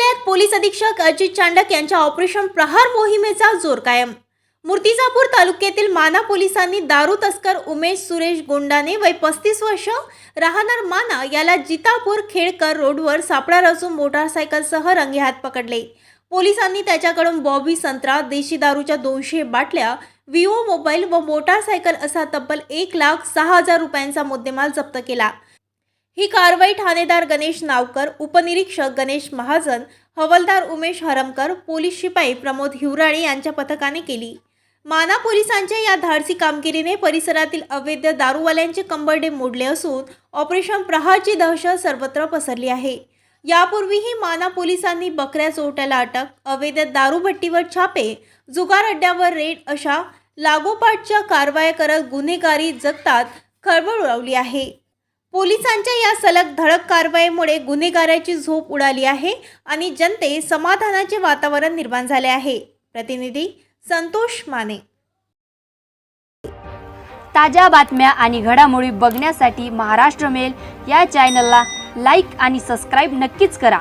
जिल्ह्यात पोलीस अधीक्षक अजित चांडक यांच्या ऑपरेशन प्रहार मोहिमेचा जोर कायम. मूर्तिजापूर तालुक्यातील माना पोलिसांनी दारू तस्कर उमेश सुरेश गोंडाने वय पस्तीस वर्ष राहणार माना याला जितापूर खेडकर रोडवर सापळा रचून मोटारसायकलसह रंगेहात पकडले. पोलिसांनी त्याच्याकडून बॉबी संत्रा देशी दारूच्या दोनशे बाटल्या विवो मोबाईल व मोटारसायकल असा तब्बल एक लाख सहा हजार रुपयांचा मुद्देमाल जप्त केला. ही कारवाई ठाणेदार गणेश नावकर उपनिरीक्षक गणेश महाजन हवलदार उमेश हरमकर पोलीस शिपाई प्रमोद हिवराळे यांच्या पथकाने केली. माना पोलिसांच्या या धाडसी कामगिरीने परिसरातील अवैध दारूवाल्यांचे कंबरडे मोडले असून ऑपरेशन प्रहारची दहशत सर्वत्र पसरली आहे. यापूर्वीही माना पोलिसांनी बकऱ्या चोरट्याला अटक अवैध दारूभट्टीवर छापे जुगार अड्ड्यावर रेड अशा लागोपाठच्या कारवाया करत गुन्हेगारी जगतात खळबळ उडवली आहे. पोलिसांच्या या सलग धडक कारवाईमुळे गुन्हेगाराची झोप उडाली आहे आणि जनते समाधानाचे वातावरण निर्माण झाले आहे. प्रतिनिधी संतोष माने. ताज्या बातम्या आणि घडामोडी बघण्यासाठी महाराष्ट्र मेल या चॅनलला लाईक आणि सबस्क्राईब नक्कीच करा.